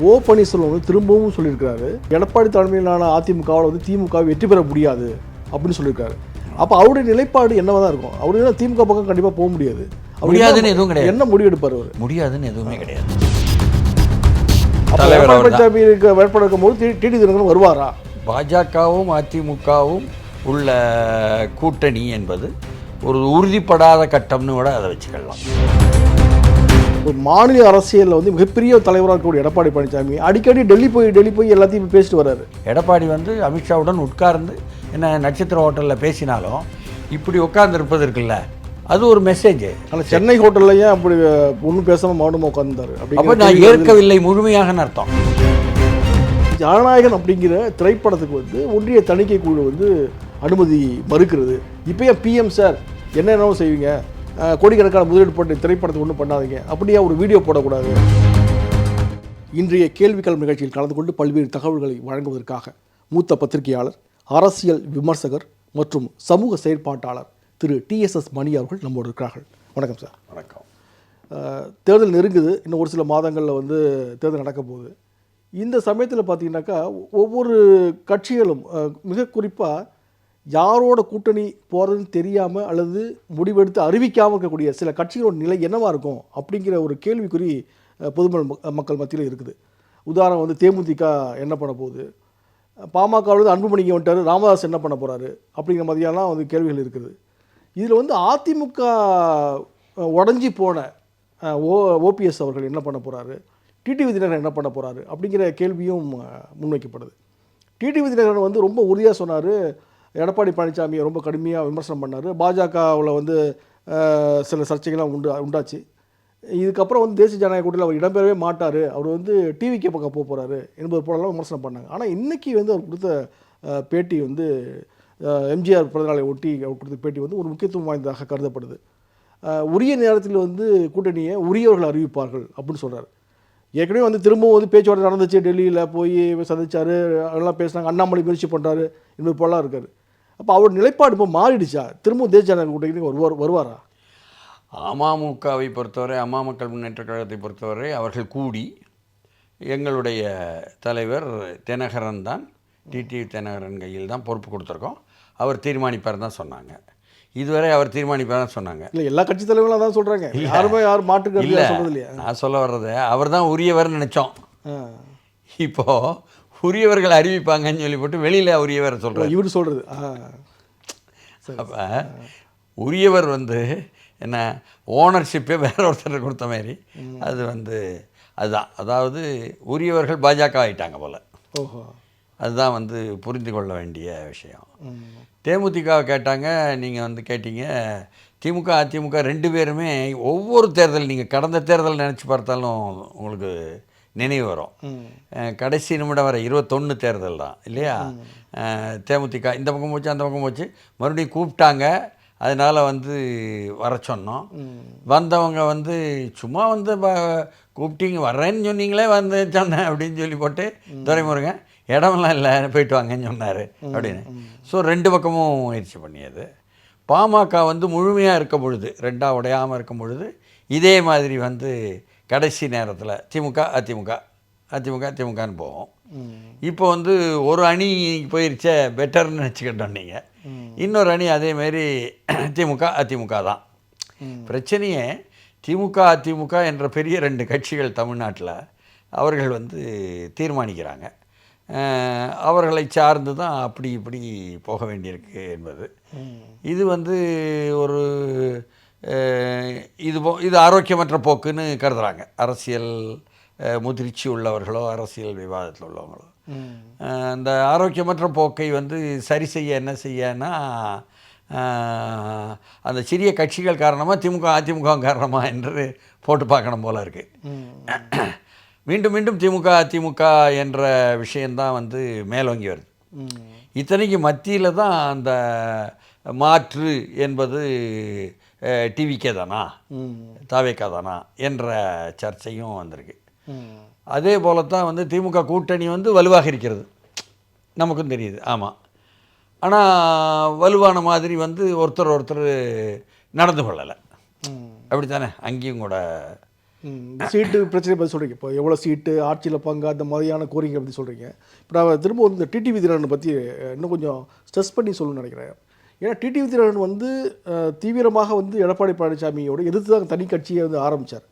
ஓ பன்னீர்செல்வம் வந்து திரும்பவும் சொல்லியிருக்கிறாரு எடப்பாடி தலைமையிலான அதிமுகவில் வந்து திமுக வெற்றி பெற முடியாது அப்படின்னு சொல்லியிருக்காரு. அப்போ அவருடைய நிலைப்பாடு என்னவா தான் இருக்கும்? அவரு திமுக பக்கம் கண்டிப்பாக போக முடியாது. முடியாதுன்னு எதுவும் கிடையாது. என்ன முடிவு எடுப்பார் அவர்? முடியாதுன்னு எதுவுமே கிடையாது. பழனிசாமி இருக்க வேட்பாளர் இருக்கும்போது டி- டிடி தினகரன் வருவாரா? பாஜகவும் அதிமுகவும் உள்ள கூட்டணி என்பது ஒரு உறுதிப்படாத கட்டம்னு கூட அதை வச்சுக்கலாம். ஒரு மாநில அரசியலில் வந்து மிகப்பெரிய தலைவராக இருக்கக்கூடிய எடப்பாடி பழனிசாமி. அடிக்கடி டெல்லி போய் டெல்லி போய் எல்லாத்தையும் பேசிட்டு வராரு எடப்பாடி வந்து அமித்ஷாவுடன் உட்கார்ந்து என்ன நட்சத்திர ஹோட்டலில் பேசினாலும் இப்படி உட்கார்ந்து இருப்பது இருக்குல்ல அது ஒரு மெசேஜ் ஆனால் சென்னை ஹோட்டல்ல ஏன் அப்படி ஒன்றும் பேசாமல் மௌனமாக உட்கார்ந்தாரு? அப்போ நான் ஏற்கவில்லை முழுமையாக அர்த்தம். ஜனநாயகன் அப்படிங்கிற திரைப்படத்துக்கு வந்து ஒன்றிய தணிக்கை குழு வந்து அனுமதி மறுக்கிறது. இப்போ ஏன் பிஎம் சார் என்னென்னவோ செய்வீங்க? கோடிக்கணக்கான முதலீடு பண்ணி திரைப்படத்துக்கு ஒன்றும் பண்ணாதீங்க. அப்படியே ஒரு வீடியோ போடக்கூடாது. இன்றைய கேள்விக்களம் நிகழ்ச்சியில் கலந்து கொண்டு பல்வேறு தகவல்களை வழங்குவதற்காக மூத்த பத்திரிகையாளர் அரசியல் விமர்சகர் மற்றும் சமூக செயற்பாட்டாளர் திரு டிஎஸ்எஸ் மணி அவர்கள் நம்மோடு இருக்கிறார்கள். வணக்கம் சார். வணக்கம். தேர்தல் நெருங்குது. இன்னும் ஒரு சில மாதங்களில் வந்து தேர்தல் நடக்க போகுது. இந்த சமயத்தில் பார்த்தீங்கன்னாக்கா ஒவ்வொரு கட்சிகளும் மிக குறிப்பாக யாரோட கூட்டணி போகிறதுன்னு தெரியாமல் அல்லது முடிவெடுத்து அறிவிக்காமல் இருக்கக்கூடிய சில கட்சிகளோட நிலை என்னவாக இருக்கும் அப்படிங்கிற ஒரு கேள்விக்குறி பொதுமக்கள் ம- மக்கள் மத்தியில் இருக்குது. உதாரணம் வந்து தேமுதிக என்ன பண்ண போகுது? பாமகவிலிருந்து அன்புமணிக்கு வந்துட்டார் ராமதாஸ் என்ன பண்ண போகிறாரு அப்படிங்கிற மாதிரியெல்லாம் வந்து கேள்விகள் இருக்குது. இதில் வந்து அதிமுக உடஞ்சி போன ஓ ஓபிஎஸ் அவர்கள் என்ன பண்ண போகிறாரு டிடிவி தினகரன் என்ன பண்ண போகிறாரு அப்படிங்கிற கேள்வியும் முன்வைக்கப்படுது. டிடிவி தினகரன் வந்து ரொம்ப உறுதியாக சொன்னார் எடப்பாடி பழனிசாமியை ரொம்ப கடுமையாக விமர்சனம் பண்ணார். பாஜகவில் வந்து சில சர்ச்சைகள்லாம் உண்டு உண்டாச்சு. இதுக்கப்புறம் வந்து தேசிய ஜனநாயக கூட்டத்தில் அவர் இடம்பெறவே மாட்டார். அவர் வந்து டிவிக்கு பக்கம் போக போகிறாரு என்பது போலலாம் விமர்சனம் பண்ணாங்க. ஆனால் இன்றைக்கி வந்து அவர் கொடுத்த பேட்டி வந்து எம்ஜிஆர் பிறந்தநாளை ஒட்டி அவர் கொடுத்த பேட்டி வந்து ஒரு முக்கியத்துவம் வாய்ந்ததாக கருதப்படுது. உரிய நேரத்தில் வந்து கூட்டணியை உரியவர்கள் அறிவிப்பார்கள் அப்படின்னு சொல்கிறார் ஏற்கனவே வந்து திரும்பவும் வந்து பேச்சுவார்த்தை நடந்துச்சு. டெல்லியில் போய் சந்தித்தார் அதெல்லாம் பேசுனாங்க. அண்ணாமலை முயற்சி பண்ணுறாரு என்பது போலாம் இருக்கார். அப்போ அவரோட நிலைப்பாடு இப்போ மாறிடுச்சா? திரும்பவும் தேசிய ஜனநாயக கூட்டணிக்கு வருவார் வருவாரா? அமமுகவை பொறுத்தவரை அம்மா மக்கள் முன்னேற்ற கழகத்தை பொறுத்தவரை அவர்கள் கூடி எங்களுடைய தலைவர் தினகரன் தான் டிடி தினகரன் கையில் தான் பொறுப்பு கொடுத்துருக்கோம். அவர் தீர்மானிப்பார் தான் சொன்னாங்க. இதுவரை அவர் தீர்மானிப்பார் தான் சொன்னாங்க. இல்லை எல்லா கட்சி தலைவர்களும் தான் சொல்கிறாங்க யாருமே யாரும் மாற்று இல்லை. நான் சொல்ல வர்றது அவர் தான் உரியவர்னு நினச்சோம். இப்போது உரியவர்கள் அறிவிப்பாங்கன்னு சொல்லி போட்டு வெளியில் உரியவர் சொல்கிறார் இவர் சொல்கிறது அப்போ உரியவர் வந்து என்ன ஓனர்ஷிப்பே வேற ஒருத்தர் கொடுத்த மாதிரி அது வந்து அதுதான். அதாவது உரியவர்கள் பாஜக ஆயிட்டாங்க போல். ஓஹோ. அதுதான் வந்து புரிந்து கொள்ள வேண்டிய விஷயம். தேமுதிக கேட்டாங்க நீங்கள் வந்து கேட்டீங்க திமுக அதிமுக ரெண்டு பேருமே ஒவ்வொரு தேர்தல் நீங்கள் கடந்த தேர்தல் நினச்சி பார்த்தாலும் உங்களுக்கு நினைவு வரும். கடைசி நிமிடம் வர இருபத்தொன்று தேர்தல் தான் இல்லையா? தேமுதிக இந்த பக்கம் போச்சு அந்த பக்கம் போச்சு. மறுபடியும் கூப்பிட்டாங்க. அதனால் வந்து வர சொன்னோம். வந்தவங்க வந்து சும்மா வந்து கூப்பிட்டீங்க வர்றேன்னு சொன்னீங்களே வந்து சொன்னேன் அப்படின்னு சொல்லி போட்டு துரைமுருகன் இடமெல்லாம் இல்லை போயிட்டு வாங்கன்னு சொன்னார் அப்படின்னு. ஸோ ரெண்டு பக்கமும் முயற்சி பண்ணியது. பாமக வந்து முழுமையாக இருக்கும் பொழுது ரெண்டா உடையாமல் இருக்கும் பொழுது இதே மாதிரி வந்து கடைசி நேரத்தில் திமுக அதிமுக அதிமுக திமுகன்னு போவோம். இப்போ வந்து ஒரு அணி போயிருச்சே பெட்டர்னு நினச்சிக்கிட்டோம் நீங்கள் இன்னொரு அணி அதேமாரி திமுக அதிமுக தான். பிரச்சனையே திமுக அதிமுக என்ற பெரிய ரெண்டு கட்சிகள் தமிழ்நாட்டில் அவர்கள் வந்து தீர்மானிக்கிறாங்க. அவர்களை சார்ந்து தான் அப்படி இப்படி போக வேண்டியிருக்கு என்பது. இது வந்து ஒரு இது போ இது ஆரோக்கியமற்ற போக்குன்னு கருதுறாங்க. அரசியல் முதிர்ச்சி உள்ளவர்களோ அரசியல் விவாதத்தில் உள்ளவங்களோ. அந்த ஆரோக்கியமற்ற போக்கை வந்து சரி செய்ய என்ன செய்யனா அந்த சிறிய கட்சிகள் காரணமாக திமுக அதிமுக காரணமா என்று போட்டு பார்க்கணும் போல இருக்குது மீண்டும் மீண்டும் திமுக அதிமுக என்ற விஷயந்தான் வந்து மேலோங்கி வருது. இத்தனைக்கு மத்தியில் தான் அந்த மாற்று என்பது டிவிக்கே தானா தாவேக்கா தானா என்ற சர்ச்சையும் வந்திருக்கு. அதே போல தான் வந்து திமுக கூட்டணி வந்து வலுவாக இருக்கிறது. நமக்கும் தெரியுது. ஆமாம் ஆனால் வலுவான மாதிரி வந்து ஒருத்தர் ஒருத்தர் நடந்து கொள்ளலை. அப்படித்தானே? அங்கேயும் கூட சீட்டு பிரச்சனை பற்றி சொல்கிறீங்க இப்போ எவ்வளோ சீட்டு ஆட்சியில் பங்கு அந்த மாதிரியான கோரிக்கை பற்றி சொல்கிறீங்க இப்போ நான் திரும்ப இந்த டிடிவி தினரன் பற்றி இன்னும் கொஞ்சம் ஸ்ட்ரெஸ் பண்ணி சொல்லணும்னு நினைக்கிறேன். ஏன்னா டிடிவி தினரன் வந்து தீவிரமாக வந்து எடப்பாடி பழனிசாமியோட எதிர்த்து தான் தனி கட்சியை வந்து ஆரம்பித்தார்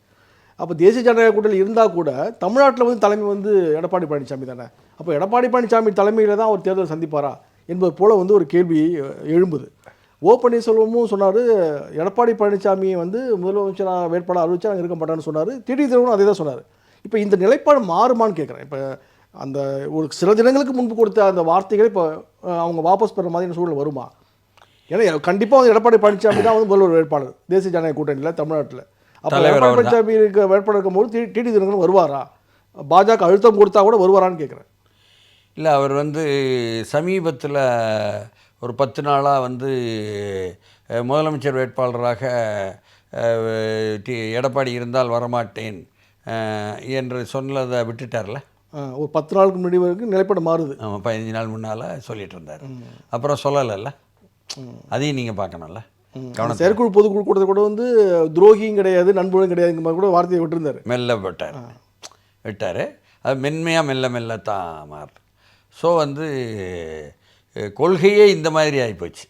அப்போ தேசிய ஜனநாயக கூட்டத்தில் இருந்தால் கூட தமிழ்நாட்டில் வந்து தலைமை வந்து எடப்பாடி பழனிசாமி தானே? அப்போ எடப்பாடி பழனிசாமி தலைமையில் தான் அவர் தேர்தல் சந்திப்பாரா? என்பது போல் வந்து ஒரு கேள்வி எழும்புது. ஓ பன்னீர்செல்வமும் சொன்னார் எடப்பாடி பழனிசாமியை வந்து முதலமைச்சராக வேட்பாளர் அறிவிச்சா நாங்கள் இருக்க மாட்டான்னு சொன்னார். திடீர் தேவனும் அதே தான் சொன்னார். இப்போ இந்த நிலைப்பாடு மாறுமான்னு கேட்குறேன் இப்போ அந்த ஒரு சில தினங்களுக்கு முன்பு கொடுத்த அந்த வார்த்தைகளை இப்போ அவங்க வாபஸ் பெற மாதிரியான சூழல் வருமா? ஏன்னா கண்டிப்பாக வந்து எடப்பாடி பழனிசாமி தான் வந்து முதல்வர் வேட்பாளர். தேசிய ஜனநாயக கூட்டணியில் தமிழ்நாட்டில். அப்போ எடப்பாடி. பழனிசாமி இருக்க வேட்பாளர் இருக்கும்போது டி டிடி தினகரன் வருவாரா? பாஜக அழுத்தம் கொடுத்தா கூட வருவாரான்னு கேட்குறேன் இல்லை அவர் வந்து சமீபத்தில் ஒரு பத்து நாளாக வந்து முதலமைச்சர் வேட்பாளராக எடப்பாடி இருந்தால் வரமாட்டேன் என்று சொன்னதை விட்டுட்டார்ல? ஒரு பத்து நாளுக்கு முன்னாடி வரைக்கும் நிலைப்பாடு மாறுது. ஆமாம் பதினஞ்சு நாள் முன்னால் சொல்லிட்டு இருந்தார். அப்புறம் சொல்லலைல்ல? அதையும் நீங்கள் பார்க்கணும்ல. அந்த செயற்குழு பொதுக்குழு கூட்டத்தை கூட வந்து துரோகியும் கிடையாது நண்பர்களும் கிடையாதுங்கிற மாதிரி கூட வார்த்தையை விட்டுருந்தாரு. மெல்ல விட்டார். விட்டார். அது மென்மையாக மெல்ல மெல்ல தான் மாறும் ஸோ வந்து கொள்கையே இந்த மாதிரி ஆகிப்போச்சு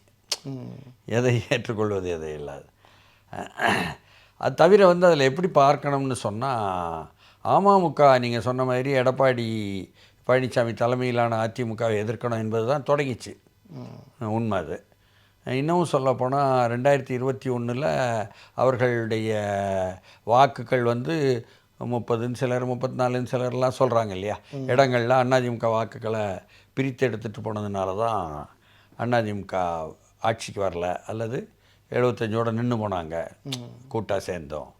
எதை ஏற்றுக்கொள்வது எதை இல்லாது. அது தவிர வந்து அதில் எப்படி பார்க்கணும்னு சொன்னால் அமமுக நீங்கள் சொன்ன மாதிரி எடப்பாடி பழனிசாமி தலைமையிலான அதிமுகவை எதிர்க்கணும் என்பது தான் தொடங்கிச்சு உண்மை அது. இன்னமும் சொல்லப்போனால் ரெண்டாயிரத்தி இருபத்தி ஒன்றில் அவர்களுடைய வாக்குகள் வந்து முப்பதுன்னு சிலர் முப்பத்தி நாலுன்னு சிலர்லாம் சொல்கிறாங்க இல்லையா? இடங்கள்ல அதிமுக வாக்குகளை பிரித்து எடுத்துகிட்டு போனதுனால தான் அதிமுக ஆட்சிக்கு வரல. அல்லது எழுபத்தஞ்சோட நின்று போனாங்க. கூட்டாக சேர்ந்தோம்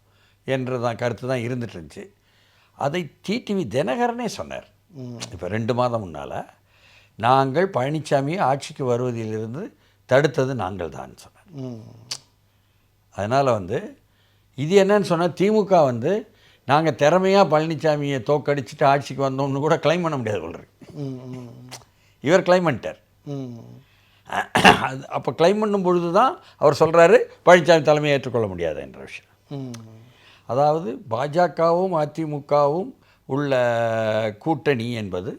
என்று தான் கருத்து தான் இருந்துட்டு இருந்துச்சு. அதை டிடிவி தினகரனே சொன்னார். இப்போ ரெண்டு மாதம் முன்னால் நாங்கள் பழனிசாமியை ஆட்சிக்கு வருவதிலிருந்து தடுத்தது நாங்கள் தான் சொன்னார் அதனால் வந்து இது என்னன்னு சொன்னால் திமுக வந்து நாங்கள் திறமையாக பழனிசாமியை தோக்கடிச்சிட்டு ஆட்சிக்கு வந்தோம்னு கூட கிளைம் பண்ண முடியாது சொல்கிறேன் இவர் க்ளைம் பண்ணிட்டார். அது அப்போ கிளைம் பண்ணும் பொழுது தான் அவர் சொல்கிறாரு பழனிசாமி தலைமையை ஏற்றுக்கொள்ள முடியாது என்ற விஷயம். அதாவது பாஜகவும் அதிமுகவும் உள்ள கூட்டணி என்பது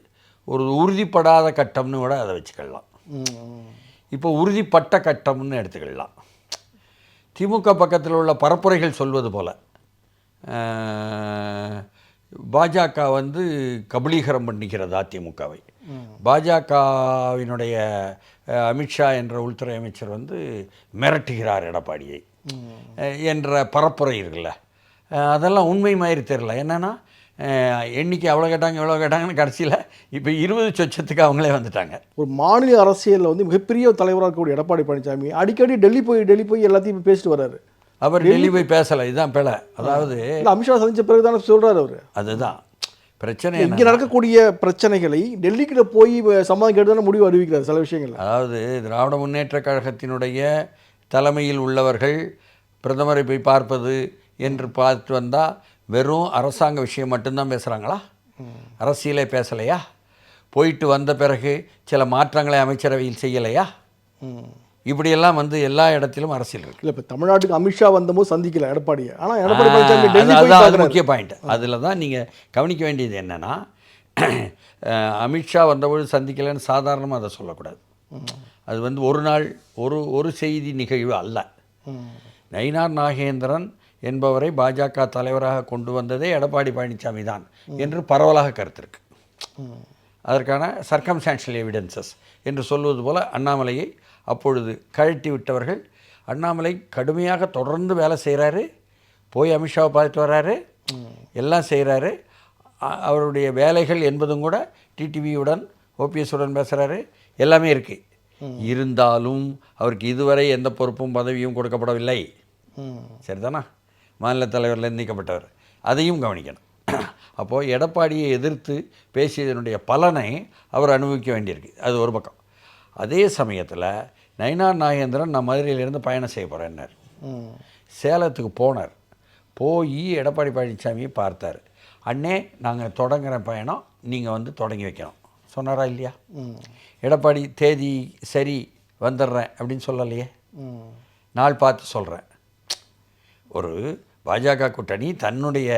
ஒரு உறுதிப்படாத கட்டம்னு கூட அதை வச்சுக்கலாம். இப்போ உறுதிப்பட்ட கட்டம்னு எடுத்துக்கலாம். திமுக பக்கத்தில் உள்ள பரப்புரைகள் சொல்வது போல பாஜக வந்து கபலீகரம் பண்ணிக்கிறது அதிமுகவை பாஜகவினுடைய அமித்ஷா என்ற உள்துறை அமைச்சர் வந்து மிரட்டுகிறார் எடப்பாடியை என்ற பரப்புரை இருக்குல்ல. அதெல்லாம் உண்மை மாதிரி தெரியல. என்னென்னா எண்ணிக்கை அவ்வளோ கேட்டாங்க இவ்வளோ கேட்டாங்கன்னு கடைசியில் இப்போ இருபது சொச்சத்துக்கு அவங்களே வந்துட்டாங்க. ஒரு மாநில அரசியலில் வந்து மிகப்பெரிய தலைவராக இருக்கக்கூடிய எடப்பாடி பழனிசாமி அடிக்கடி டெல்லி போய் டெல்லி போய் எல்லாத்தையும் பேசிட்டு வர்றாரு. அவர் டெல்லி போய் பேசலை இதுதான் பிழை. அதாவது அமித்ஷா சந்திச்ச பிறகு தானே சொல்கிறாரு அவர். அதுதான். பிரச்சனை இங்கே நடக்கக்கூடிய பிரச்சனைகளை டெல்லிக்கிட்ட போய் சமாதானம் கேட்டு தானே முடிவு அறிவிக்கிறார் சில விஷயங்கள் அதாவது திராவிட முன்னேற்ற கழகத்தினுடைய தலைமையில் உள்ளவர்கள் பிரதமரை போய் பார்ப்பது என்று பார்த்து வந்தால் வெறும் அரசாங்க விஷயம் மட்டும்தான் பேசுகிறாங்களா அரசியலே பேசலையா? போயிட்டு வந்த பிறகு சில மாற்றங்களை அமைச்சரவையில் செய்யலையா? இப்படியெல்லாம் வந்து எல்லா இடத்திலும் அரசியல் இருக்கு. இல்லை இப்போ தமிழ்நாட்டுக்கு அமித்ஷா வந்தபோது சந்திக்கல எடப்பாடியை ஆனால் எடப்பாடி முக்கிய பாயிண்ட் அதில் தான் நீங்கள் கவனிக்க வேண்டியது என்னென்னா அமித்ஷா வந்தபொழுது சந்திக்கலைன்னு சாதாரணமாக அதை சொல்லக்கூடாது. அது வந்து ஒரு நாள் ஒரு ஒரு செய்தி நிகழ்வு அல்ல. நயினார் நாகேந்திரன் என்பவரை பாஜக தலைவராக கொண்டு வந்ததே எடப்பாடி பழனிசாமி தான் என்று பரவலாக கருத்து இருக்கு அதற்கான சர்க்கம்ஸ்டான்ஷியல் எவிடன்சஸ் என்று சொல்வது போல அண்ணாமலையை அப்பொழுது கழட்டி விட்டவர்கள் அண்ணாமலை கடுமையாக தொடர்ந்து வேலை செய்கிறாரு போய் அமித்ஷாவை பார்த்துட்டு வர்றாரு எல்லாம் செய்கிறாரு அவருடைய வேலைகள் என்பதும் கூட டிடிவியுடன் ஓபிஎஸ்ஸுடன் பேசுகிறாரு எல்லாமே இருக்குது இருந்தாலும் அவருக்கு இதுவரை எந்த பொறுப்பும் பதவியும் கொடுக்கப்படவில்லை. சரிதானா? மாநில தலைவரில் நீக்கப்பட்டவர். அதையும் கவனிக்கணும். அப்போது எடப்பாடியை எதிர்த்து பேசியதனுடைய பலனை அவர் அனுபவிக்க வேண்டியிருக்கு. அது ஒரு பக்கம். அதே சமயத்தில் நயினார் நாகேந்திரன் நான் மதுரையிலேருந்து பயணம் செய்ய போகிறேன்னார். சேலத்துக்கு போனார். போய் எடப்பாடி பழனிசாமியை பார்த்தார். அண்ணே நாங்கள் தொடங்குற பயணம் நீங்கள் வந்து தொடங்கி வைக்கணும். சொன்னாரா இல்லையா. எடப்பாடி தேதி சரி வந்துடுறேன் அப்படின்னு சொல்லலையே. நாள் பார்த்து சொல்கிறேன் ஒரு பாஜக கூட்டணி தன்னுடைய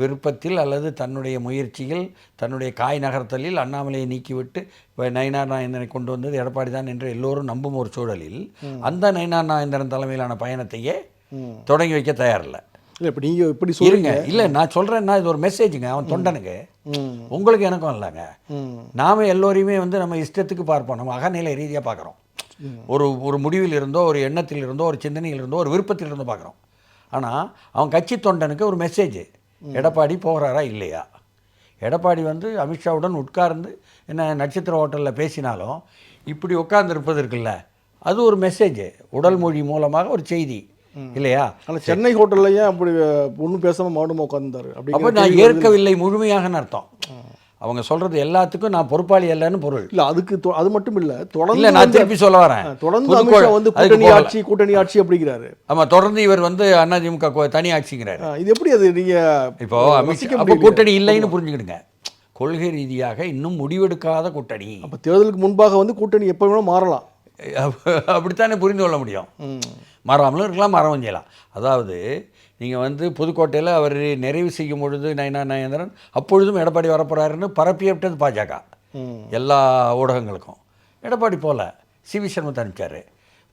விருப்பத்தில் அல்லது தன்னுடைய முயற்சியில் தன்னுடைய காய் நகர்த்தலில் அண்ணாமலையை நீக்கிவிட்டு இப்போ நயினார் நாயந்தனை கொண்டு வந்தது எடப்பாடி தான் என்று எல்லோரும் நம்பும் ஒரு சூழலில் அந்த நயினார் நாயந்தரன் தலைமையிலான பயணத்தையே தொடங்கி வைக்க தயாரில்லை. இல்லை இப்போ நீங்கள் இப்படி சொல்லுங்க இல்லை நான் சொல்கிறேன்னா இது ஒரு மெசேஜுங்க அவன் தொண்டனுக்கு உங்களுக்கு எனக்கும் இல்லைங்க. நாம எல்லோரையுமே வந்து நம்ம இஷ்டத்துக்கு பார்ப்போம். நம்ம அகநிலை ரீதியாக பார்க்குறோம். ஒரு ஒரு முடிவில் இருந்தோ ஒரு எண்ணத்தில் இருந்தோ ஒரு சிந்தனையில் இருந்தோ ஒரு விருப்பத்தில் இருந்தோ பார்க்குறோம். ஆனால் அவன் கட்சி தொண்டனுக்கு ஒரு மெசேஜ் எடப்பாடி போகிறாரா இல்லையா? எடப்பாடி வந்து அமித்ஷாவுடன் உட்கார்ந்து என்ன நட்சத்திர ஹோட்டலில் பேசினாலும் இப்படி உட்கார்ந்து இருப்பது இருக்குல்ல அது ஒரு மெசேஜ் உடல் மொழி மூலமாக ஒரு செய்தி. இல்லையா? ஆனால் சென்னை ஹோட்டல்ல ஏன் அப்படி ஒன்றும் பேசாமல் மௌனமாக உட்காந்துருந்தாரு அப்போ அப்படி நான் ஏற்கவில்லை முழுமையாகன்னு அர்த்தம். அவங்க சொல்கிறது எல்லாத்துக்கும் நான் பொறுப்பாளி இல்லைன்னு பொருள். இல்லை அதுக்கு அது மட்டும் இல்லை. தொடர்ந்து நான் திருப்பி சொல்ல வரேன். தொடர்ந்து வந்து கூட்டணி. ஆட்சி கூட்டணி ஆட்சி அப்படிங்கிறாரு. ஆமாம் தொடர்ந்து இவர் வந்து அதிமுக தனி ஆட்சிங்கிறாரு. இது எப்படி அது நீங்க இப்போ அப்போ. கூட்டணி இல்லைன்னு புரிஞ்சுக்கிடுங்க. கொள்கை ரீதியாக இன்னும் முடிவெடுக்காத கூட்டணி. அப்ப தேர்தலுக்கு முன்பாக வந்து கூட்டணி எப்போ வேணாலும் மாறலாம். அப்ப- அப்படித்தானே புரிந்து கொள்ள முடியும். மாறாமலும் இருக்கலாம் மாறவும் செய்யலாம். அதாவது நீங்கள் வந்து புதுக்கோட்டையில் அவர் நிறைவு செய்யும் பொழுது நயனா நயேந்திரன் அப்பொழுதும் எடப்பாடி வரப்போறாருன்னு பரப்பிவிட்டது பாஜக. எல்லா ஊடகங்களுக்கும். எடப்பாடி போல சி வி சண்முகத்தை அனுப்பிச்சார்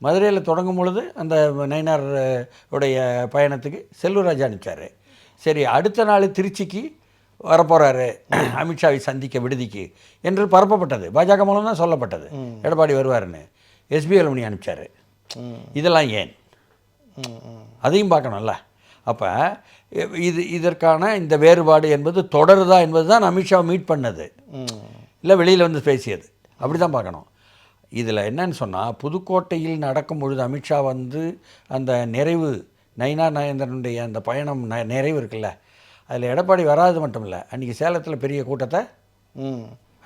மதுரையில் தொடங்கும் பொழுது அந்த நயினார் உடைய பயணத்துக்கு செல்வராஜ் அனுப்பிச்சார் சரி அடுத்த நாள் திருச்சிக்கு வரப்போகிறாரு அமித்ஷாவை சந்திக்க விடுதிக்கு என்று பரப்பப்பட்டது. பாஜக மூலம் தான் சொல்லப்பட்டது. எடப்பாடி வருவாருன்னு எஸ்பிஎல் மணி அனுப்பிச்சார். இதெல்லாம் ஏன். அதையும் பார்க்கணும்ல. அப்போ இது இதற்கான இந்த வேறுபாடு என்பது தொடருதா என்பது தான் அமித்ஷா மீட் பண்ணது. இல்லை வெளியில் வந்து பேசியது. அப்படி தான் பார்க்கணும். இதில் என்னன்னு சொன்னால் புதுக்கோட்டையில் நடக்கும் பொழுது அமித்ஷா வந்து அந்த நிறைவு நயினா நாயந்திரனுடைய அந்த பயணம் ந நிறைவு இருக்குல்ல அதில் எடப்பாடி வராது மட்டும் இல்லை அன்றைக்கி சேலத்தில் பெரிய கூட்டத்தை.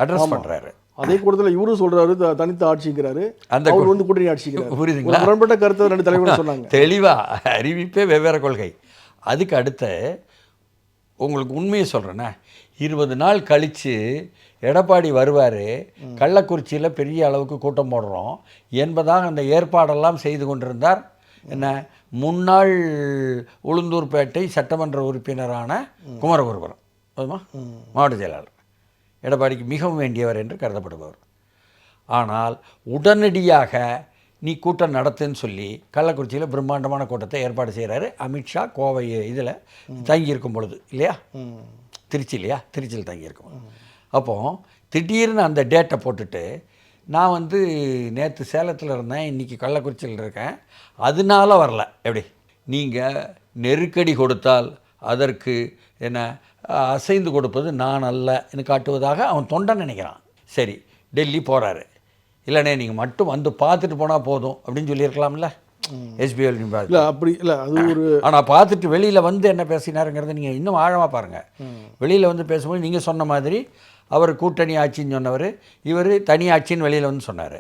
அட்ரஸ் பண்ணுறாரு அதே கூட்டத்தில் இவரும் சொல்றாரு தனித்த ஆட்சிங்கிறாரு அந்த அவர் வந்து கூட்டணி ஆட்சிங்கிறாரு புரியுதுங்களா? முரண்பட்ட கருத்தை ரெண்டு தலைவரும் சொன்னாங்க. தெளிவாக அறிவிப்பே வெவ்வேறு கொள்கை. அதுக்கு அடுத்த உங்களுக்கு உண்மையை சொல்கிறேன்னே இருபது நாள் கழித்து எடப்பாடி வருவார். கள்ளக்குறிச்சியில் பெரிய அளவுக்கு கூட்டம் போடுறோம். என்பதாக அந்த ஏற்பாடெல்லாம் செய்து கொண்டிருந்தார். என்ன? முன்னாள் உளுந்தூர்பேட்டை சட்டமன்ற உறுப்பினரான குமரகுருபுரம். அதுமா மாவட்ட செயலாளர். எடப்பாடிக்கு மிகவும் வேண்டியவர் என்று கருதப்படுபவர். ஆனால் உடனடியாக நீ கூட்டம் நடத்துன்னு சொல்லி கள்ளக்குறிச்சியில் பிரம்மாண்டமான கூட்டத்தை ஏற்பாடு செய்கிறாரு அமித்ஷா கோவை இதில் தங்கியிருக்கும் பொழுது இல்லையா? திருச்சி இல்லையா? திருச்சியில் தங்கியிருக்கும் அப்போ திடீர்னு அந்த டேட்டை போட்டுட்டு நான் வந்து நேற்று சேலத்தில் இருந்தேன் இன்றைக்கி கள்ளக்குறிச்சியில் இருக்கேன். அதனால வரல. எப்படி? நீங்கள் நெருக்கடி கொடுத்தால் அதற்கு என்ன அசைந்து கொடுப்பது நான் அல்ல என்று காட்டுவதாக அவன் தொண்டன் நினைக்கிறான். சரி டெல்லி போகிறாரு இல்லைண்ணே நீங்கள் மட்டும் வந்து பார்த்துட்டு போனால் போதும் அப்படின்னு சொல்லியிருக்கலாம்ல? எஸ்பிஎல் இல்ல அப்படி இல்ல அது ஒரு ஆனால் பார்த்துட்டு வெளியில் வந்து என்ன பேசினாருங்கிறத நீங்கள் இன்னும் ஆழமாக பாருங்கள் வெளியில் வந்து பேசும்போது நீங்கள் சொன்ன மாதிரி அவர் கூட்டணி ஆட்சின்னு சொன்னவர் இவர் தனி ஆட்சின்னு வெளியில் வந்து சொன்னார்.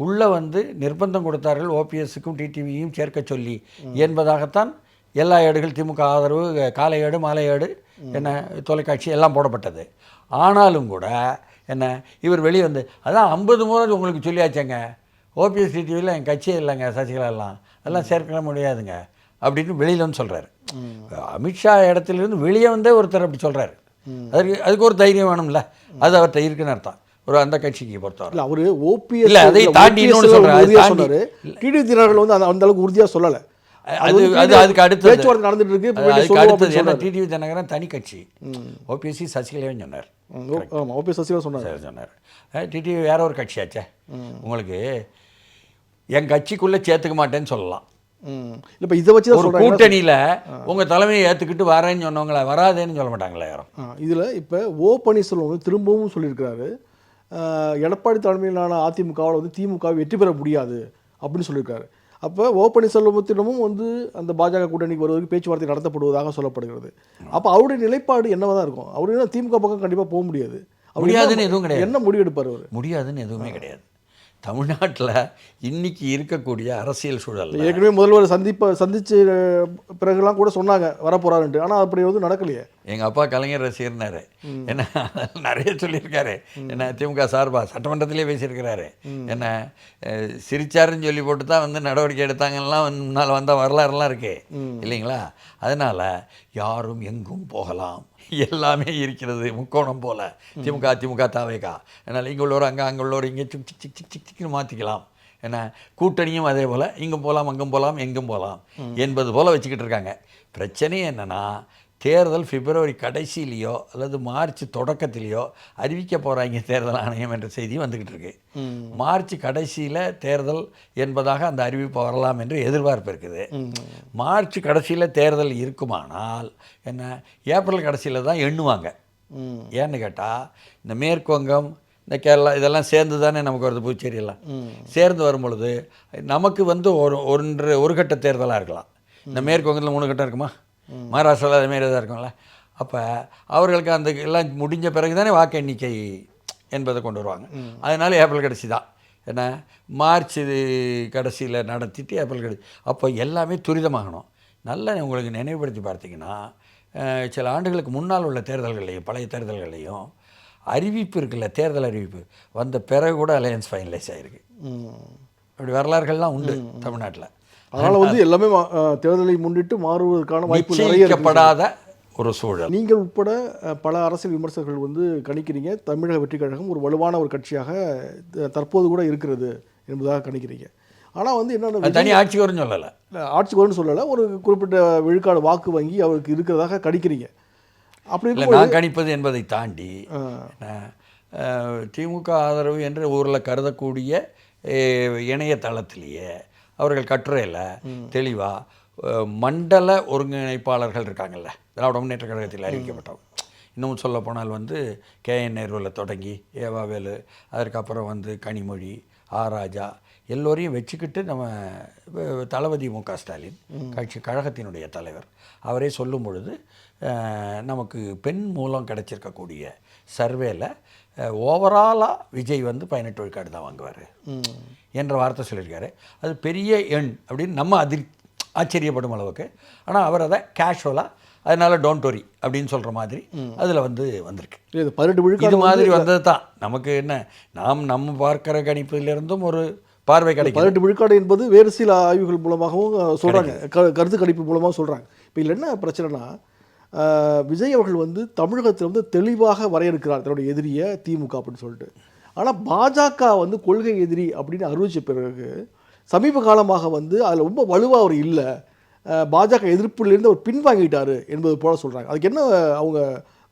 உள்ளே வந்து நிர்பந்தம் கொடுத்தார்கள் ஓபிஎஸ்ஸுக்கும் டிடிவியும் சேர்க்க சொல்லி. என்பதாகத்தான் எல்லா ஏடுகள் திமுக ஆதரவு காலை ஏடு மாலை ஏடு என்ன தொலைக்காட்சி எல்லாம் போடப்பட்டது. ஆனாலும் கூட என்ன? இவர் வெளியே வந்து அதான் ஐம்பது முறை உங்களுக்கு சொல்லியாச்சேங்க. ஓபிஎஸ் டிடிவியில் என் கட்சியே இல்லைங்க சசிகலா எல்லாம் அதெல்லாம் சேர்க்க முடியாதுங்க. அப்படின்னு வெளியில் வந்து சொல்கிறாரு அமித்ஷா இடத்துலேருந்து வெளியே வந்தே ஒருத்தர் அப்படி சொல்கிறாரு அதுக்கு அதுக்கு ஒரு தைரியம் வேணும்ல. அது அவர்கிட்ட இருக்குன்னு அர்த்தம். ஒரு அந்த கட்சிக்கு பொறுத்தவரை. இல்ல அவரு ஓபிஎஸ் அதை தாண்டி இன்னொன்னு சொல்றேன். அதை தாண்டி- சொன்னாரு. டிடி தினகரன் வந்து அந்த- அளவுக்கு உறுதியா சொல்லல. அது அது அதுக்கு அடுத்தது. பேச்சுவார்த்தை நடந்துட்டு இருக்கு அதுக்கு அடுத்தது ஏன்னா. டிடிவி தினகரன் தனி கட்சி. ஓபிஎஸ்சி சசிகலாவும் சொன்னார். ஓபிஎஸ் சசிகலா சொன்னாரு. சொன்னார். டிடிவி வேற ஒரு கட்சியாச்சே உங்களுக்கு என் கட்சிக்குள்ளே சேர்த்துக்க மாட்டேன்னு சொல்லலாம். இப்ப இதை வச்சு ஒரு கூட்டணியில் உங்கள் தலைமையை ஏற்றுக்கிட்டு வரேன்னு சொன்னவங்கள வராதேன்னு சொல்ல மாட்டாங்களே யாரும். இதுல இப்ப ஓ பன்னீர்செல்வம் வந்து திரும்பவும் சொல்லியிருக்கிறாரு. எடப்பாடி தலைமையிலான அதிமுகவில் வந்து திமுக வெற்றி பெற முடியாது அப்படின்னு சொல்லியிருக்காரு. அப்போ ஓ பன்னீர்செல்வத்திடமும் வந்து அந்த பாஜக கூட்டணிக்கு வருவதற்கு பேச்சுவார்த்தை நடத்தப்படுவதாக சொல்லப்படுகிறது. அப்போ அவருடைய நிலைப்பாடு என்னவா தான் இருக்கும்? அவரு என்ன திமுக பக்கம் கண்டிப்பாக போக முடியாது. முடியாதுன்னு எதுவும் கிடையாது. என்ன முடிவெடுப்பார் அவர்? முடியாதுன்னு எதுவுமே கிடையாது. தமிழ்நாட்டில் இன்னைக்கு இருக்கக்கூடிய அரசியல் சூழல்ல ஏற்கனவே முதல்வர் சந்திப்ப சந்திச்சு அஹ், பிறகுலாம் கூட சொன்னாங்க வரப்போறாருன்ட்டு. ஆனால் அப்படி வந்து நடக்கலையே. எங்கள் அப்பா கலைஞர் ரசிகர்னாரு. என்ன நிறைய சொல்லியிருக்காரு. என்ன திமுக சார்பா சட்டமன்றத்திலே பேசியிருக்கிறாரு. என்ன சிரிச்சாருன்னு சொல்லி போட்டு தான் வந்து நடவடிக்கை எடுத்தாங்கலாம் முன்னால் வந்த வரலாறுலாம் இருக்கு. இல்லைங்களா? அதனால யாரும் எங்கும் போகலாம். எல்லாமே இருக்கிறது முக்கோணம் போல. திமுக திமுக தாவேகா. அதனால் இங்கே உள்ளவர் அங்கே அங்கே உள்ளவர் இங்கே சிக் சிக் சிக் சிக் சிக் சிக்னு மாற்றிக்கலாம் என்ன கூட்டணியும் அதே போல் இங்கும் போகலாம் அங்கும் போகலாம் எங்கும் போகலாம் என்பது போல் வச்சுக்கிட்டு இருக்காங்க. பிரச்சனை என்னன்னா தேர்தல் பிப்ரவரி கடைசியிலையோ அல்லது மார்ச் தொடக்கத்திலேயோ அறிவிக்க போகிறாங்க தேர்தல் ஆணையம் என்ற செய்தி வந்துக்கிட்டு இருக்கு. மார்ச் கடைசியில் தேர்தல் என்பதாக அந்த அறிவிப்பு வரலாம் என்று எதிர்பார்ப்பு இருக்குது. மார்ச் கடைசியில் தேர்தல் இருக்குமானால் என்ன? ஏப்ரல் கடைசியில் தான் எண்ணுவாங்க. ஏன்னு கேட்டால் இந்த மேற்கு வங்கம் இந்த கேரளா இதெல்லாம் சேர்ந்து தானே நமக்கு வருது புதுச்சேரி எல்லாம். சேர்ந்து வரும் பொழுது நமக்கு வந்து ஒரு ஒன்று ஒரு கட்ட தேர்தலாக இருக்கலாம். இந்த மேற்கு வங்கத்தில் மூணு கட்டம் இருக்குமா? மகாராஷ்டிராவில் அதேமாரி தான் இருக்கும்ல. அப்போ அவர்களுக்கு அந்த எல்லாம் முடிஞ்ச பிறகு தானே வாக்கு எண்ணிக்கை என்பதை கொண்டு வருவாங்க. அதனால ஏப்ரல் கடைசி தான். என்ன? மார்ச் இது கடைசியில் நடத்திட்டு ஏப்ரல் கடைசி. அப்போ எல்லாமே துரிதமாகணும். நல்லா உங்களுக்கு நினைவுபடுத்தி பார்த்தீங்கன்னா சில ஆண்டுகளுக்கு முன்னால் உள்ள தேர்தல்கள்லையும் பழைய தேர்தல்கள்லையும் அறிவிப்பு இருக்குல்ல தேர்தல் அறிவிப்பு. வந்த பிறகு கூட அலையன்ஸ் ஃபைனலைஸ் ஆகிருக்கு அப்படி வரலாறுகள்லாம் உண்டு தமிழ்நாட்டில். அதனால் வந்து எல்லாமே தேர்தலை முன்னிட்டு மாறுவதற்கான வாய்ப்பு நிறைய இருக்கு நிச்சயிக்கப்படாத ஒரு சூழல். நீங்கள் உட்பட பல அரசியல் விமர்சகர்கள் வந்து கணிக்கிறீங்க. தமிழக வெற்றி கழகம் ஒரு வலுவான ஒரு கட்சியாக தற்போது கூட இருக்கிறது என்பதாக கணிக்கிறீங்க. ஆனால் வந்து என்னென்ன தனி ஆட்சி வரும்னு சொல்லலை. ஆட்சிக்கு வரும்னு சொல்லலை. ஒரு குறிப்பிட்ட விழுக்காடு வாக்கு வங்கி அவருக்கு இருக்கிறதாக கணிக்கிறீங்க. அப்படி நான் கணிப்பது என்பதை தாண்டி திமுக ஆதரவு என்று ஊரில் கருதக்கூடிய இணையதளத்திலேயே அவர்கள் கட்டுரையில் தெளிவாக மண்டல ஒருங்கிணைப்பாளர்கள் இருக்காங்கல்ல திராவிட முன்னேற்ற கழகத்தில் அறிவிக்கப்பட்டவங்க. இன்னும் சொல்ல போனால் வந்து கேஎன் நேருவில் தொடங்கி ஏவாவேலு அதற்கப்புறம் வந்து கனிமொழி ஆ ராஜா எல்லோரையும் வச்சுக்கிட்டு நம்ம தளபதி மு க ஸ்டாலின் கட்சி கழகத்தினுடைய தலைவர். அவரே சொல்லும் பொழுது நமக்கு பெண் மூலம் கிடைச்சிருக்கக்கூடிய சர்வேல ஓவராலாக விஜய் வந்து பதினெட்டு விழுக்காடு தான் வாங்குவார். என்ற வார்த்தை சொல்லியிருக்காரு. அது பெரிய எண் அப்படின்னு நம்ம அதிர் ஆச்சரியப்படும் அளவுக்கு. ஆனால் அவர் அதை கேஷுவலாக அதனால டோன்ட் வரி அப்படின்னு சொல்கிற மாதிரி அதில் வந்து வந்திருக்கு. இல்ல, இது இது விழுக்காடு மாதிரி வந்தது தான். நமக்கு என்ன நாம் நம்ம பார்க்கிற கணிப்பிலிருந்தும் ஒரு பார்வை கிடைக்கும் பதினெட்டு விழுக்காடு என்பது வேறு சில ஆய்வுகள் மூலமாகவும் அஹ், சொல்றாங்க. க கருத்து கணிப்பு மூலமாக சொல்றாங்க. இப்போ இதில் என்ன பிரச்சனைனா விஜய் அவர்கள் வந்து தமிழகத்தில் வந்து தெளிவாக வரையறுக்கிறார் தன்னுடைய எதிரியை திமுக அப்படின்னு சொல்லிட்டு. ஆனால் பாஜக வந்து கொள்கை எதிரி அப்படின்னு அறிவிச்ச பிறகு சமீப காலமாக வந்து அதில் ரொம்ப வலுவாக அவர் இல்லை. பாஜக எதிர்ப்புலேருந்து அவர் பின்வாங்கிட்டார் என்பது போல் சொல்கிறாங்க அதுக்கு என்ன அவங்க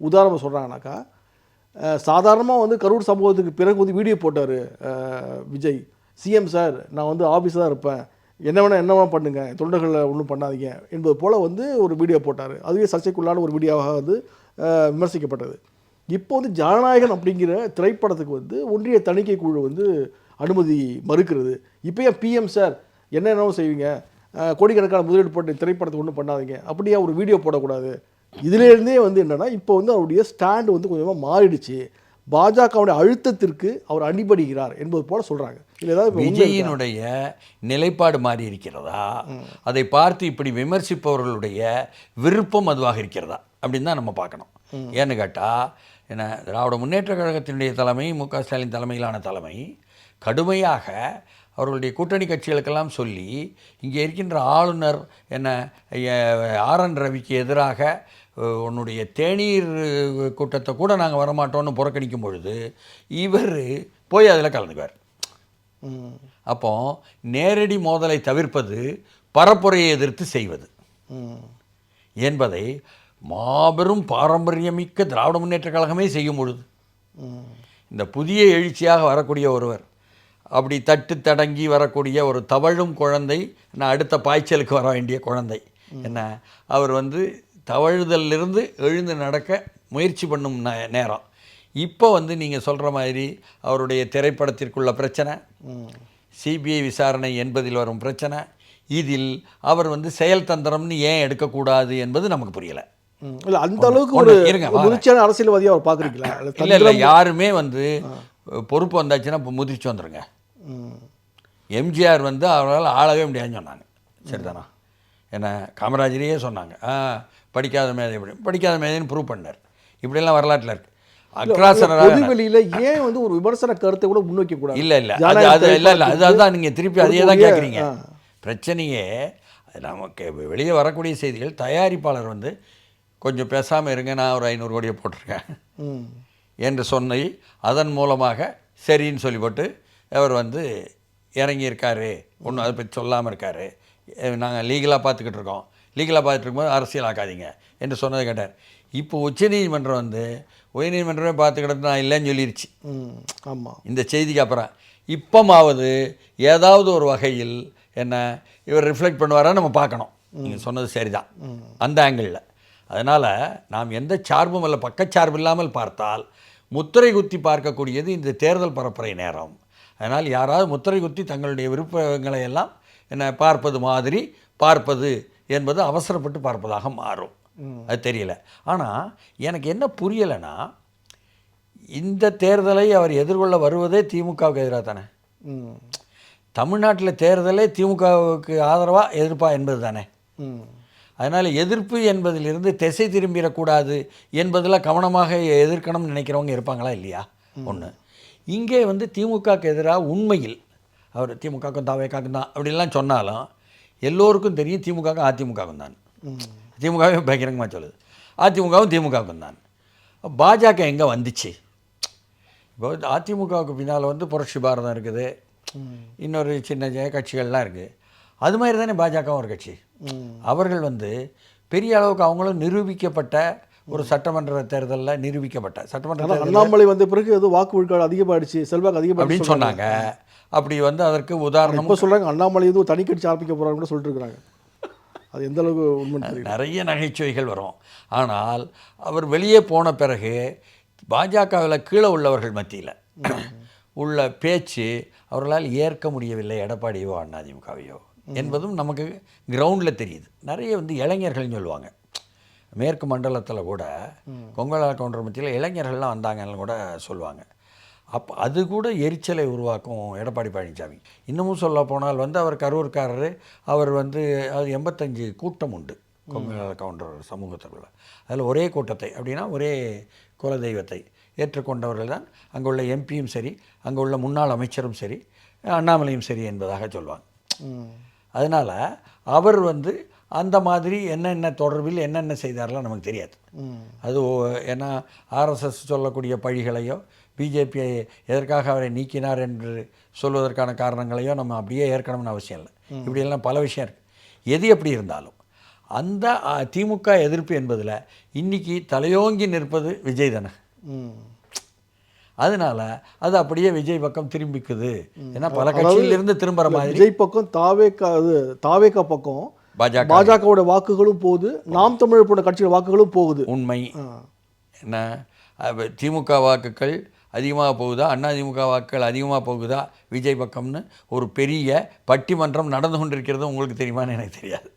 உதாரணம் சொல்கிறாங்கனாக்கா சாதாரணமாக வந்து கரூர் சம்பவத்துக்கு பிறகு வந்து வீடியோ போட்டார் விஜய். சிஎம் சார் நான் வந்து ஆஃபீஸில் தான் இருப்பேன். என்ன வேணால் என்ன வேணால் பண்ணுங்க. தொண்டர்களை ஒன்றும் பண்ணாதீங்க. என்பது போல் வந்து ஒரு வீடியோ போட்டார். அதுவே சர்ச்சைக்குள்ளான ஒரு வீடியோவாக வந்து விமர்சிக்கப்பட்டது. இப்போ வந்து ஜனநாயகன் அப்படிங்கிற திரைப்படத்துக்கு வந்து ஒன்றிய தணிக்கை குழு வந்து அனுமதி மறுக்கிறது. இப்போ ஏன் பிஎம் சார் என்ன என்னவோ செய்வீங்க? கோடிக்கணக்கான முதலீடு போட்டு திரைப்படத்துக்கு ஒன்றும் பண்ணாதீங்க. அப்படியே ஒரு வீடியோ போடக்கூடாது. இதிலேருந்தே வந்து என்னென்னா இப்போ வந்து அவருடைய ஸ்டாண்டு வந்து கொஞ்சமாக மாறிடுச்சு. பாஜகவுடைய அழுத்தத்திற்கு அவர் அடிபடுகிறார் என்பது போல் சொல்கிறாங்க விஜயினுடைய நிலைப்பாடு மாறி இருக்கிறதா? அதை பார்த்து இப்படி விமர்சிப்பவர்களுடைய விருப்பம் அதுவாக இருக்கிறதா? அப்படின்னு தான் நம்ம பார்க்கணும். ஏன்னு கேட்டால் என்ன திராவிட முன்னேற்ற கழகத்தினுடைய தலைமை மு க ஸ்டாலின் தலைமையிலான தலைமை கடுமையாக அவர்களுடைய கூட்டணி கட்சிகளுக்கெல்லாம் சொல்லி இங்கே இருக்கின்ற ஆளுநர் என்ன ஆர் என் ரவிக்கு எதிராக உன்னுடைய தேநீர் கூட்டத்தை கூட நாங்கள் வரமாட்டோம்னு புறக்கணிக்கும் பொழுது இவர் போய் அதில் கலந்துக்குவார். அப்போ நேரடி மோதலை தவிர்ப்பது பரப்புரையை எதிர்த்து செய்வது. என்பதை மாபெரும் பாரம்பரியமிக்க திராவிட முன்னேற்ற கழகமே செய்யும் பொழுது இந்த புதிய எழுச்சியாக வரக்கூடிய ஒருவர் அப்படி தட்டு தடங்கி வரக்கூடிய ஒரு தவழும் குழந்தை நான் அடுத்த பாய்ச்சலுக்கு வர வேண்டிய குழந்தை என்ன அவர் வந்து தவழுதலிருந்து எழுந்து நடக்க முயற்சி பண்ணும் நே- நேரம். இப்போ வந்து நீங்கள் சொல்கிற மாதிரி அவருடைய திரைப்படத்திற்குள்ள பிரச்சனை சிபிஐ விசாரணை என்பதில் வரும் பிரச்சனை இதில் அவர் வந்து செயல் தந்திரம்னு ஏன் எடுக்கக்கூடாது என்பது நமக்கு புரியலை. இல்ல அந்த அளவுக்கு ஒரு. முதிர்ச்சியான அரசியல்வாதியா அவர் பாக்குறீங்களா இல்ல இல்லை யாருமே வந்து பொறுப்பு வந்தாச்சுன்னா இப்போ முதிர்ச்சி வந்துருங்க. ம். எம்ஜிஆர் வந்து அவரால் ஆளவே முடியாதுன்னு சொன்னாங்க. சரிதானா? என்ன காமராஜரையே சொன்னாங்க. படிக்காத மேதை படிக்காத மேதைன்னு ப்ரூவ் பண்ணார். இப்படியெல்லாம் வரலாற்றில் இருக்கு. அக்ராசனராக பொதுவெளியில ஏன் வந்து ஒரு விமர்சன கருத்தை கூட முன்வைக்க கூடாது? இல்லை இல்லை. அது அது இல்லை இல்லை. அது அதுதான் நீங்கள் திருப்பி அதையே தான் கேட்குறீங்க பிரச்சனையே நமக்கு வெளியே வரக்கூடிய செய்திகள் தயாரிப்பாளர் வந்து கொஞ்சம் பேசாமல் இருங்க நான் ஒரு ஐநூறு கோடியை போட்டிருக்கேன். என்று சொன்ன அதன் மூலமாக சரின்னு சொல்லிப்போட்டு அவர் வந்து இறங்கியிருக்காரு. ஒன்றும் அதை பற்றி சொல்லாமல் இருக்காரு. நாங்கள் லீகலாக பார்த்துக்கிட்டு இருக்கோம். லீகலாக பார்த்துட்டு இருக்கும்போது அரசியல் ஆக்காதீங்க என்று சொன்னதை கேட்டார். இப்போ உச்சநீதிமன்றம் வந்து உயர்நீதிமன்றமே பார்த்துக்கிட்டு நான் இல்லைன்னு சொல்லிருச்சு. ம் ஆமாம் இந்த செய்திக்கு அப்புறம் இப்பமாவது ஏதாவது ஒரு வகையில் என்ன இவர் ரிஃப்ளெக்ட் பண்ணுவாரா நம்ம பார்க்கணும். நீங்கள் சொன்னது சரிதான். அந்த ஆங்கிளில் அதனால் நாம் எந்த சார்பும் அல்ல பக்கச்சார்பு இல்லாமல் பார்த்தால் முத்திரை குத்தி பார்க்கக்கூடியது இந்த தேர்தல் பரப்புரை நேரம். அதனால் யாராவது முத்திரை குத்தி தங்களுடைய விருப்பங்களை எல்லாம் என்ன பார்ப்பது மாதிரி பார்ப்பது என்பது அவசரப்பட்டு பார்ப்பதாக மாறும். அது தெரியல. ஆனால் எனக்கு என்ன புரியலைன்னா இந்த தேர்தலை அவர் எதிர்கொள்ள வருவதே திமுகவுக்கு எதிராக தானே? தமிழ்நாட்டில் தேர்தலே திமுகவுக்கு ஆதரவாக எதிர்ப்பா என்பது தானே? அதனால் எதிர்ப்பு என்பதிலிருந்து திசை திரும்பிடக்கூடாது என்பதில் கவனமாக எதிர்க்கணும்னு நினைக்கிறவங்க இருப்பாங்களா இல்லையா? ஒன்று இங்கே வந்து திமுகவுக்கு எதிராக உண்மையில் அவர் திமுகவுக்கும் தாவேக்காக்கும் தான் அப்படிலாம் சொன்னாலும் எல்லோருக்கும் தெரியும் திமுகவுக்கும் அதிமுகவுக்கும் தான். திமுகவே பயங்கரமாக சொல்லுது அதிமுகவும் திமுகவுக்கும் தான். பாஜக எங்கே வந்துச்சு? இப்போ அதிமுகவுக்கு பின்னால் வந்து புரட்சி பாரதம் இருக்குது. இன்னொரு சின்ன கட்சிகள்லாம் இருக்குது அது மாதிரி தானே பாஜகவும் ஒரு கட்சி. அவர்கள் வந்து பெரிய அளவுக்கு அவங்களும் நிரூபிக்கப்பட்ட ஒரு சட்டமன்ற தேர்தலில் நிரூபிக்கப்பட்ட சட்டமன்ற அண்ணாமலை வந்த பிறகு ஏதோ வாக்கு விழுக்காடு அதிகமாயிடுச்சு செல்வாக்கு அதிகமாயிடுச்சு அப்படின்னு சொன்னாங்க. அப்படி வந்து அதற்கு உதாரணம் இப்போ சொல்றாங்க அண்ணாமலை ஏதோ தனி கட்சி ஆரம்பிக்க போறாங்க கூட சொல்லிட்டு இருக்காங்க அது எந்த அளவுக்கு தெரியல. நிறைய நகைச்சுவைகள் வரும். ஆனால் அவர் வெளியே போன பிறகு பாஜகவில் கீழே உள்ளவர்கள் மத்தியில் உள்ள பேச்சு அவர்களால் ஏற்க முடியவில்லை எடப்பாடியோ அதிமுகவையோ என்பதும் நமக்கு கிரவுண்டில் தெரியுது. நிறைய வந்து இளைஞர்கள்னு சொல்லுவாங்க. மேற்கு மண்டலத்தில் கூட கொங்கலா கவுண்டர் மத்தியில் இளைஞர்கள்லாம் வந்தாங்கன்னு கூட சொல்லுவாங்க. அப்போ அது கூட எரிச்சலை உருவாக்கும் எடப்பாடி பழனிசாமி இன்னமும் சொல்ல போனால் வந்து அவர் கரூர்காரர் அவர் வந்து அது எண்பத்தஞ்சு கூட்டம் உண்டு. கவுண்டர் சமூகத்துக்குள்ள அதில் ஒரே கூட்டத்தை அப்படின்னா ஒரே குலதெய்வத்தை ஏற்றுக்கொண்டவர்கள் தான். அங்கே உள்ள எம்பியும் சரி அங்கே உள்ள முன்னாள் அமைச்சரும் சரி அண்ணாமலையும் சரி என்பதாக சொல்லுவாங்க ம். அதனால் அவர் வந்து அந்த மாதிரி என்னென்ன தொடர்பில் என்னென்ன செய்தாரெலாம் நமக்கு தெரியாது. அது ஏன்னா ஆர்எஸ்எஸ் சொல்லக்கூடிய பழிகளையோ பிஜேபியை எதற்காக அவரை நீக்கினார் என்று சொல்வதற்கான காரணங்களையோ நம்ம அப்படியே ஏற்கணும்னு அவசியம் இல்லை. இப்படியெல்லாம் பல விஷயம் இருக்குது எது எப்படி இருந்தாலும் அந்த திமுக எதிர்ப்பு என்பதில் இன்னைக்கு தலையோங்கி நிற்பது விஜய் தானே. அதனால அது அப்படியே விஜய் பக்கம் திரும்பிக்குது. ஏன்னா பல கட்சியிலிருந்து திரும்புகிற மாதிரி விஜய் பக்கம் தாவேக்கா இது தாவேக்கா பக்கம் பாஜக. பாஜகவோட வாக்குகளும் போகுது. நாம் தமிழர் போன்ற கட்சியோட வாக்குகளும் போகுது. உண்மை. என்ன? திமுக வாக்குகள் அதிகமாக போகுதா? அண்ணா திமுக வாக்குகள் அதிகமாக போகுதா? விஜய் பக்கம்னு ஒரு பெரிய பட்டிமன்றம் நடந்து கொண்டிருக்கிறது உங்களுக்கு தெரியுமான்னு எனக்கு தெரியாது.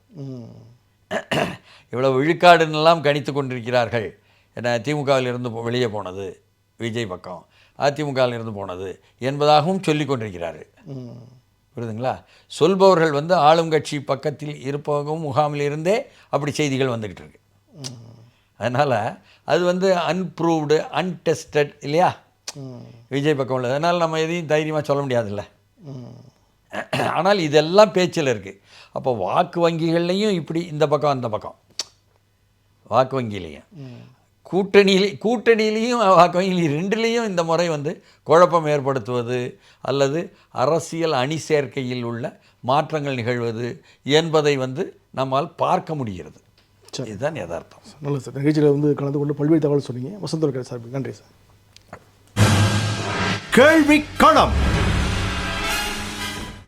இவ்வளோ விழுக்காடுன்னெல்லாம் கணித்து கொண்டிருக்கிறார்கள். என்ன திமுகவிலிருந்து போ- வெளியே போனது விஜய் பக்கம் அதிமுகவிலிருந்து போனது என்பதாகவும் சொல்லி கொண்டிருக்கிறார். புரியுதுங்களா? சொல்பவர்கள் வந்து ஆளும் கட்சி பக்கத்தில் இருப்பவங்க முகாமில் இருந்தே அப்படி செய்திகள் வந்துக்கிட்டு இருக்கு. அதனால் அது வந்து அன்ப்ரூவ்டு அன்டெஸ்டட் இல்லையா? விஜய் பக்கம் உள்ளது. அதனால் நம்ம எதையும் தைரியமாக சொல்ல முடியாதுல்ல. ஆனால் இதெல்லாம் பேச்சில் இருக்குது அப்போ வாக்கு வங்கிகள்லையும் இப்படி இந்த பக்கம் அந்த பக்கம். வாக்கு வங்கியிலையும். கூட்டணியிலே கூட்டணியிலையும் வாக்கு வங்கியிலையும் ரெண்டுலேயும் இந்த முறை வந்து குழப்பம் ஏற்படுத்துவது அல்லது அரசியல் அணி சேர்க்கையில் உள்ள மாற்றங்கள் நிகழ்வது என்பதை வந்து நம்மால் பார்க்க முடிகிறது. இதுதான் யதார்த்தம். நல்லது சார். நிகழ்ச்சியில் வந்து கலந்து கொண்டு பல்வேறு தகவல் சொன்னீங்க. வசந்தர் சார் நன்றி சார். கேள்வி களம்.